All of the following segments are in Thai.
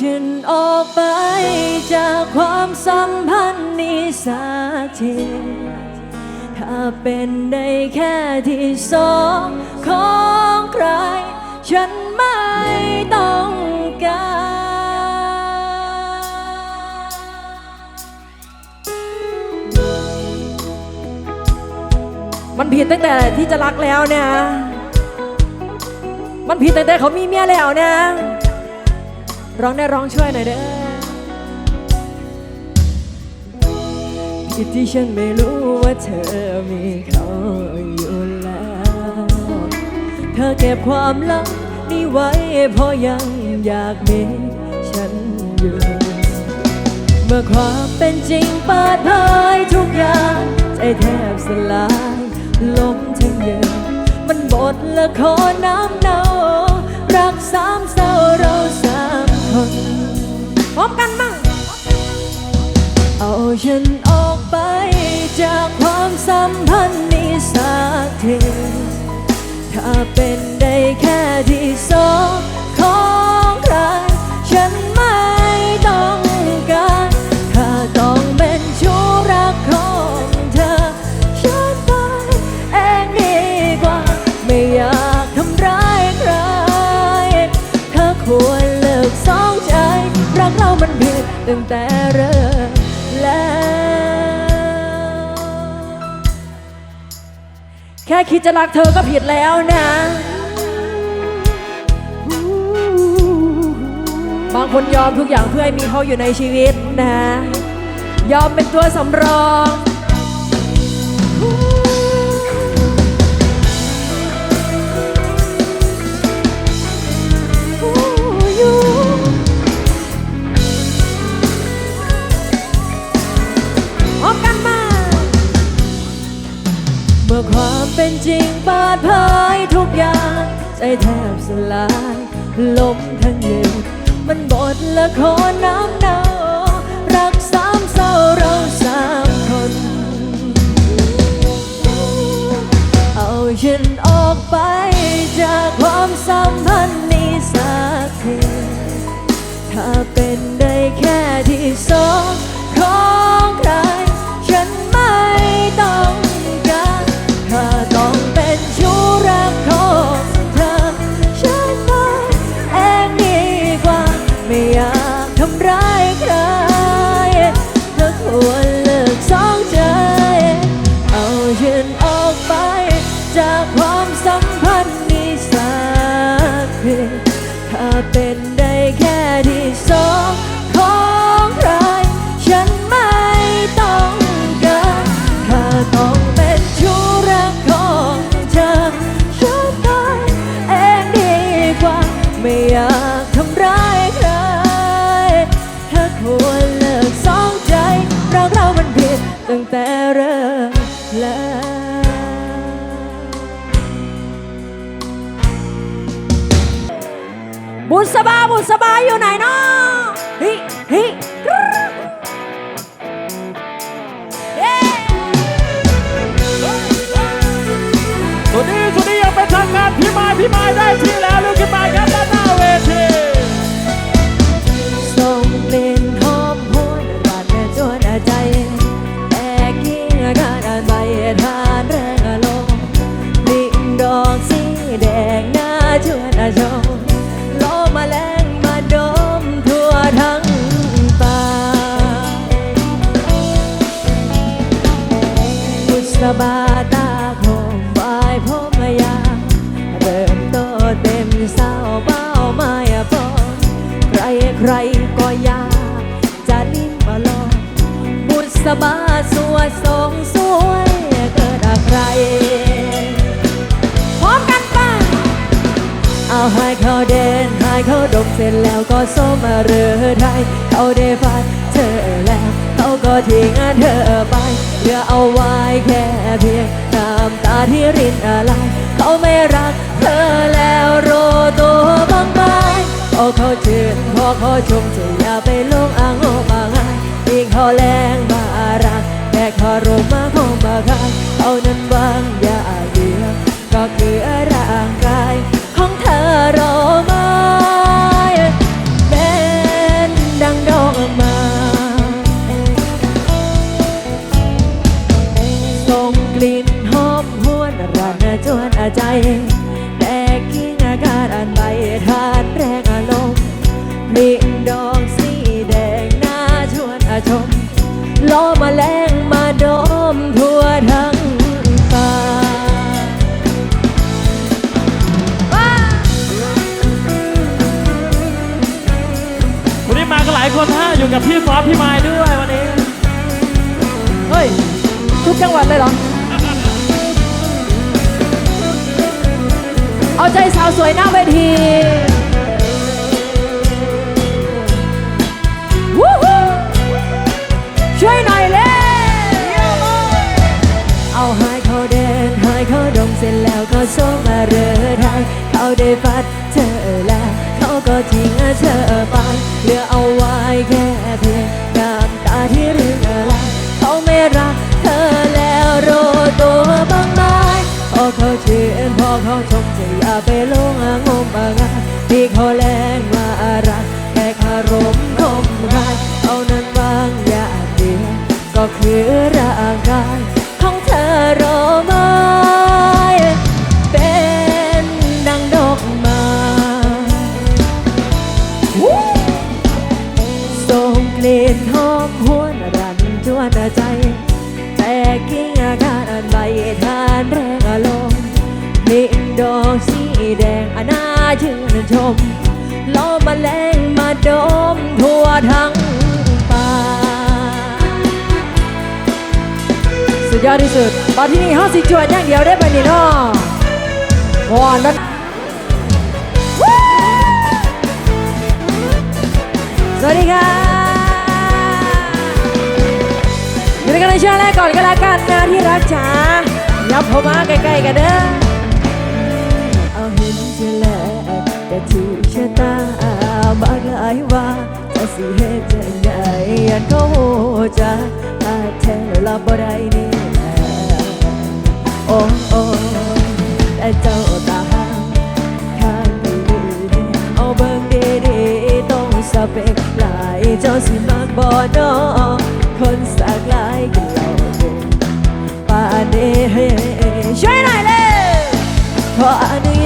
ฉันออกไปจากความสัมพันธ์นี้สักทีถ้าเป็นได้แค่ที่สองของใคร ฉันไม่ต้องการมันผิดตั้งแต่ที่จะรักแล้วนี่ยมันผิดตั้งแต่เขามีเมียแล้วนี่ย ร้องได้ร้องช่วยหน่อยเด้อผิดที่ฉันไม่รู้ว่าเธอมีเขาอยู่แล้ว เธอเก็บความลับนี้ไว้เพราะยังอยากมีฉันอยู่ เมื่อความเป็นจริงเปิดเผยทุกอย่างใจแทบสลายล้มทั้งยืนมันบทละครน้ำเนารักสามเศร้าเราสา คนพร้อมกันมั่งเอาฉันออกไป จากความสัมพันธ์นี้สักทีถ้าเป็นได้แค่ที่สองของใครฉันไม่ต้องการถ้าต้องเป็นชู้รักของเธอ ฉันไปเองดีกว่า ไม่อยากทำร้ายใครเธอควร ตั้งแต่เริ่มแล้ว แค่คิดจะรักเธอก็ผิดแล้วนะ บางคนยอมทุกอย่างเพื่อให้มีเขาอยู่ในชีวิตนะ ยอมเป็นตัวสำรองพ เป็นจริงปิดเผยทุกอย่าง ใจแทบสลายล้มทั้งยืนมันบทละครน้ำเนารักสามเศร้าเราสามคน เอาฉันออกไปจากความสัมพันธ์นี้สักทีถ้าเป็นได้แค่ที่สอง ถ้าเป็นได้แค่ที่สอง บุษบาบุษบาอยู่ไหนเนาะฮิฮิสวัสดีสวัสดียังเป็นทางการพี่มาพี่มาได้ที่แล้ว เอาให้เขาเดินให้เขาดมเสร็จแล้วก็สมมาเรือไทยเขาได้ฟันเธอแล้วเขาก็ทิ้งเธอไปเหลือเอาไว้แค่เพียงน้ำตาที่รินอะไรเขาไม่รักเธอแล้วโรตัวบางไม้พอเขาชื่นพอเขาชมจะอย่าไปลงอ่างโอมาง่ายยิ่งเขาแรงมารักแค่ขอรมมาคงมาคายเขานั้นบางอย่างเดียวก็คือร่างกาย รอไม้แบนดังดอกมาส่งกลิ่นหอมหวนรานาจวนอาใจ แดงอนาชื่นชมล้อมาแรงมาดมทั่วทั้งป่าสุดยอดที่สุดตาที่นี่ห้องสิจวดอย่างเดียวได้ไปนี่เนาะวอนนั้นสวัสดีค่ะอยู่ด้วกันในช่วงแรกก่อนก็แล้วกันนะที่รักจ๋าย้บผมมาใกล้ๆกันเด้อ ก็ถูกชะตาบางหลายว่าจะสิเหตุจังใดยันก็โหจะถ้าแทนลับบ่ได้นี่แโอ้โอ้แต่เจ้าตาห้างข้างดีเอาเบิ่งดีๆต้องสเปกหลายเจ้าสิมักบ่นอคนสักหลายกันเราป่าเด้ช่วยหน่อยเลยขออนุญา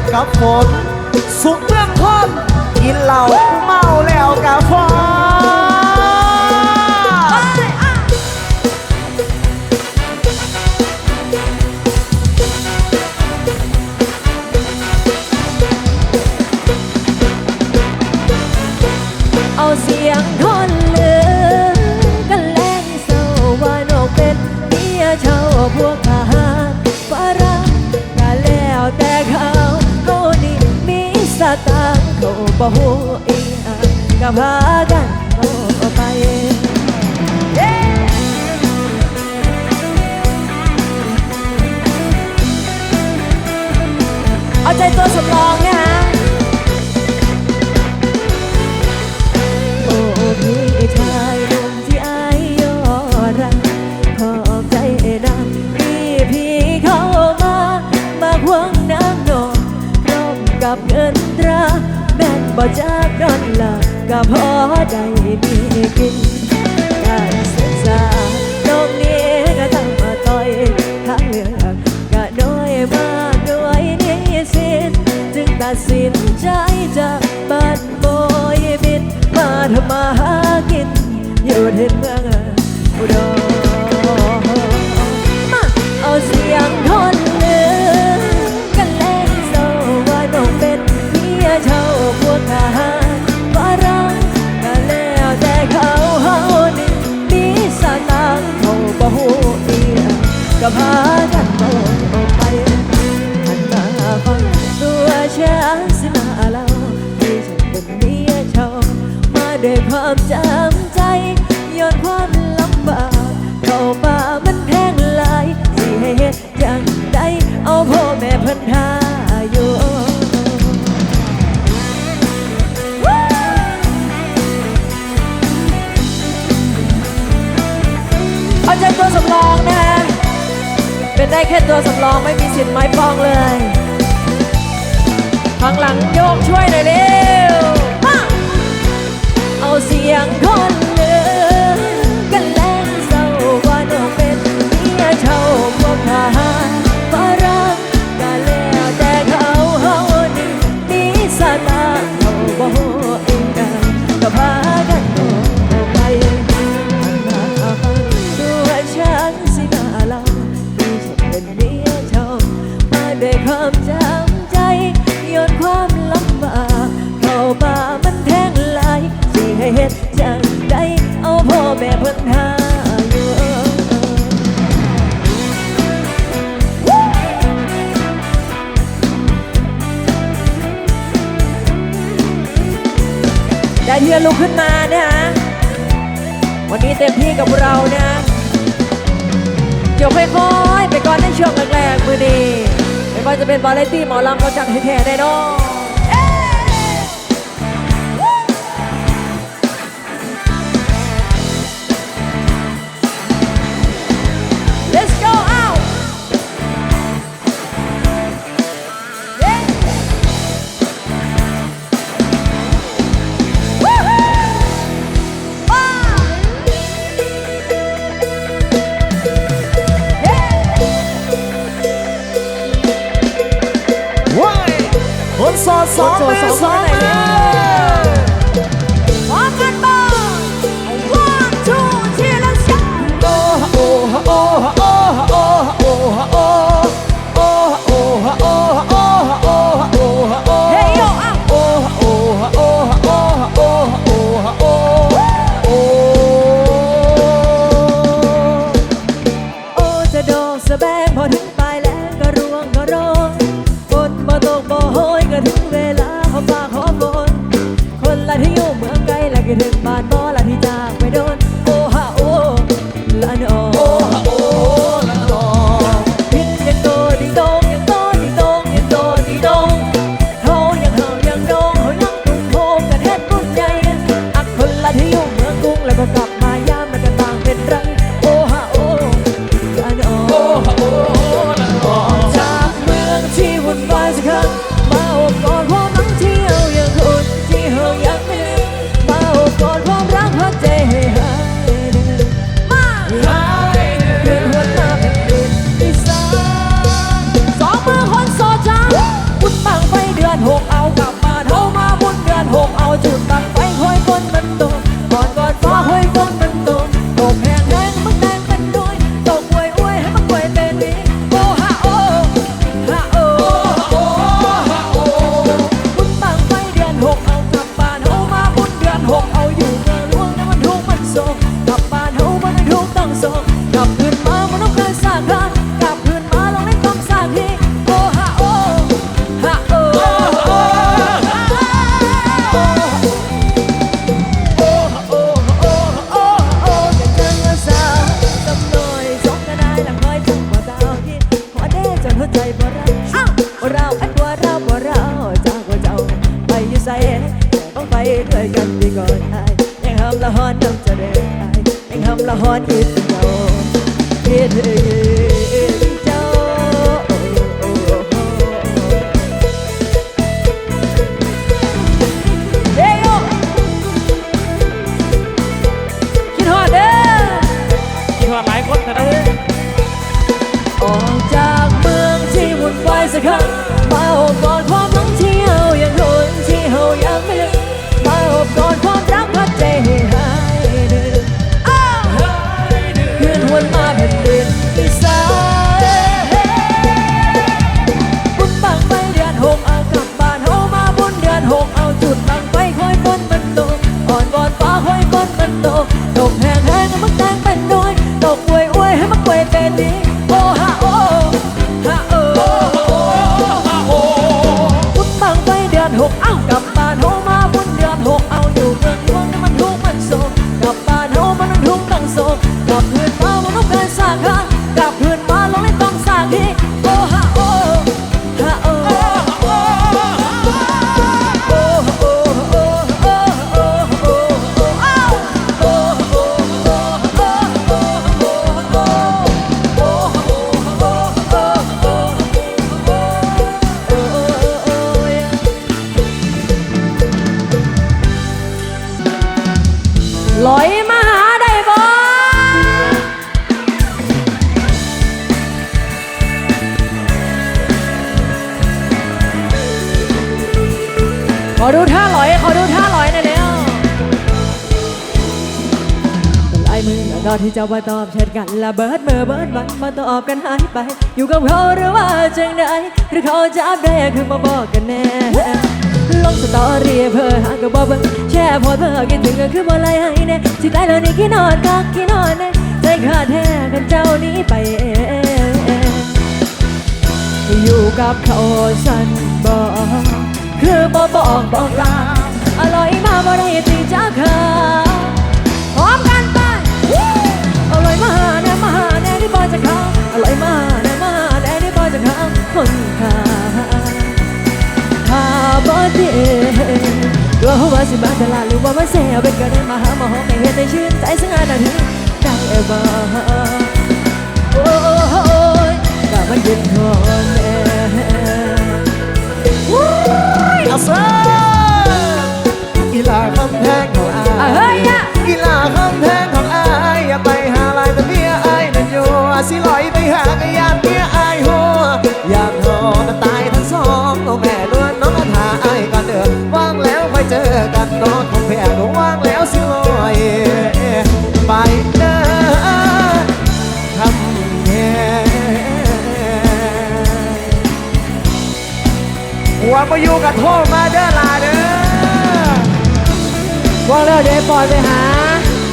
ดกับฝนสุกเรื่องคนกินเหล้าเมาแล้วกับฟอ bahoo ina kabhaga หาดันโตไปหันมาฟังตัวฉันสินาเล่าที่ฉันเป็นเมียชามาด้วยความจำใจย้อนความลำบากเข้าป่ามันแพงหลายสิให้เห็นอย่างใดเอาพ่อแม่พันหาอยู่เอาใจตัวสำรองนะ เได้แค่ตัวสำรองไม่มีสินไม้ปองเลยข้างหลังโยกช่วยหน่อยเร็ว เอาเสียงคน อนลุกขึ้นมานะฮะวันนี้เต็มที่กับเรานะเดี๋ยวค่อยๆไปก่อนในช่วงแรกๆมือดีไม่ว่าจะเป็นบอลเลตี้หมอลำเขาจัดให้แท้ได้นอก 我走三万。 อนน้ำจะเดินไอ้ยังทำละหอนคิดถึงเจ้าคิดถึงเจ้าเฮ้ยโยคิดฮอดเด้อคิดว่าหลายคนเถอะนะออกจากเมืองที่วุ่นวายสักครั้ง llorando ลอยมาหาได้บ่ขอดูท่าลอย ขอดูท่าลอยหน่อยเร็วลายมือแล้วก็ที่เจะมาตอบแชทกันละเบิดมือเบิดวันมาตอบกันหายไป อยู่กับเขาหรือว่าจังใดหรือเขาจะอัปเดตคือมาบอกกันแน่ลงสตอรี่เพื่อหาก็บอกเบิ่ง แค่พอเพื่อคิดถึงก็คือบ่ไล่ให้แน่สิตายแล้วนี่ขี้นอนก็กขี้นอนแน่ใจขาดแท้กันเจ้านี้ไปเองอยู่กับเขาฉันบอกคือบ่บอกบอกลาอร่อยมาบ่ได้ติจ สิมาตลาดหรือว่ามาเสียเป็นก็ได้มาหามาหอมไม่เห็นได้ชื่นใจสักงานนาทีได้บ่โอ้ยก็มันยึดหอ กับโทษมาเด้อลาเด้อว่างแล้วเดี๋ยวปล่อยไปหา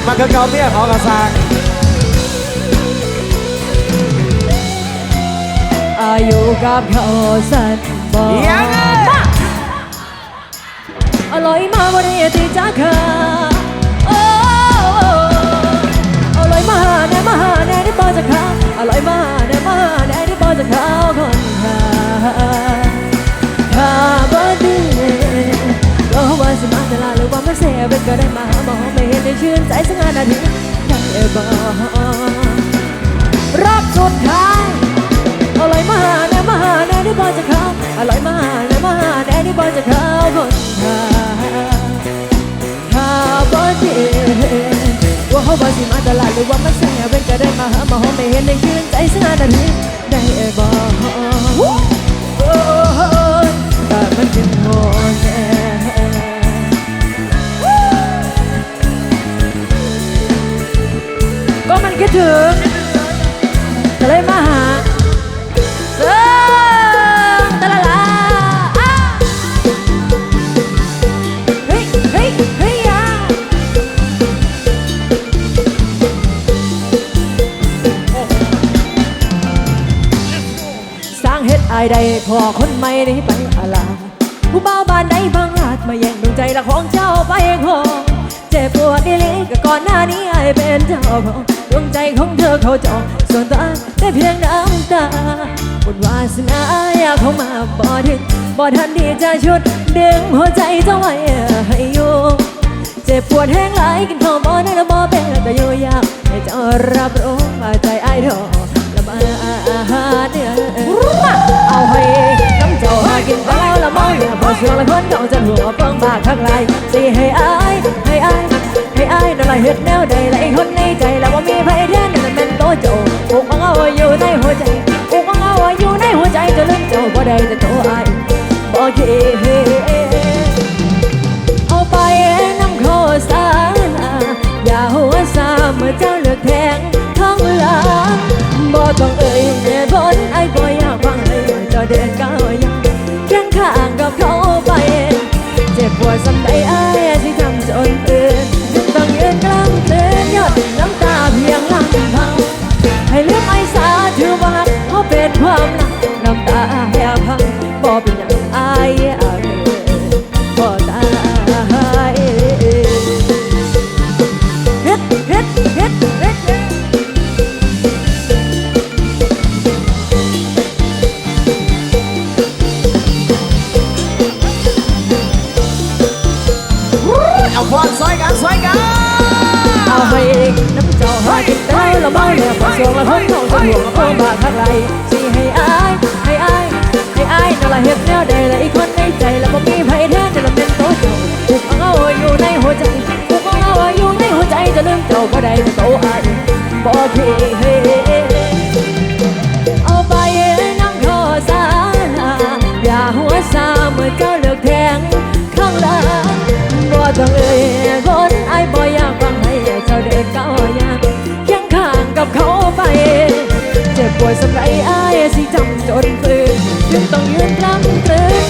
มันคือเกาเมียขอกระซากอายุกับเขาสันบอกยังไงอร่อยมาวันนี้ตีจ้าค่ะโอ้อร่อยมาแน่มาแน่ที่บอจะขาอร่อยมาแน่มาแน่ที่บอจะข้าคนค่ะ ถ้าบ่ดีก็ว่าสิมาตลาดหรือว่ามาเสียเป็นก็ได้มาหาหมอไม่เห็นได้ชื่นใจสักงานนาทีได้บ่รอบสุดท้ายอร่อยมาแน่มาแน่ที่บอจะเข้าอร่อยมาแน่มาแน่ที่บอจะเข้าคนหาถ้าบอดีว่าเขาบอสิมาตลาดหรือว่ามันแซ่เป็นก็ได้มาหามาหอมไม่เห็นได้ชื่นใจสักนาทีได้บอ้ยแต่ มันเป็นโหแน่ก็มันคิดถึงก็เลยมาหาางเฮ็ดอายใดพอคนใหม่ได้ไปอาลา ผู้บ่าวบ้านใดบางอาจมาแย่งดวงใจละของเจ้าไปของเจ็บปวดอีหลีก็ก่อนหน้านี้อายเป็นเจ้าของดวงใจของเธอเขาจองส่วนตัวได้เพียงน้ำตาบุญวาสนาอยากเข้ามาบ่ถึงบ่ทันที่จะชุดดึงหัวใจเจ้าไว้ให้อยู่เจ็บปวดแห้งหลายกินข้าวบ่ได้แล้วบ่เป็นก็อยู่ยากให้เจ้ารับรู้ว่าใจไอ้ายทอล เมาเนี่ยพอช่วงละคนเขาจะหัวเปิงบากข้างไรสิให้อายให้อายให้อายนั่นละเฮ็ดแนวใดละไอคนในใจแล้วว่ามีไผแทนนั่นเป็นโตเจ้าอุกังเอาอยู่ในหัวใจอุกังเอาอยู่ในหัวใจจะลืมเจ้าบ่ได้แต่โตอายบ่เย่เอาไปน้ำโคสาอย่าหัวซาเมื่อเจ้าเลือกแทงท้องหลังบ่ต้องเอ่ยเหตุผลไอ้บ่อยากฟังเลยเจ้าเดินก้าว วดสำใดอ้ายที่ทำจนตื่นยังต้องยืนกลางคือนยอดน้ำตาเพียงลำพัง ให้เลือกไอ้สาถือว่าเขาเป็นความลับน้ำตาแห่พังบ่เป็นอย่างอายอายบ่ตา กินแต่เราเมาเนี่ยพอสวงละคนเขาจะห่วงเอาบาข้างไรสิให้อายให้อายให้อายนั่นละเฮ็ดแนวใดละอีกคนในใจแล้วบ่มีไผแทนจะละเป็นโตเจ้าถูกเอาอยู่ในหัวใจถูกเอาอยู่ในหัวใจจะลืมเจ้าบ่ได้โตอายบ่เคเอาไปน้ำขอสาอย่าหัวซาเมื่อเจ้าเลือกแทงข้างหลังบ่ต้องเอ สิจำจนฟื้นจึงต้องยืนกลางเตือนยดน้ำตาเพียงลำพัง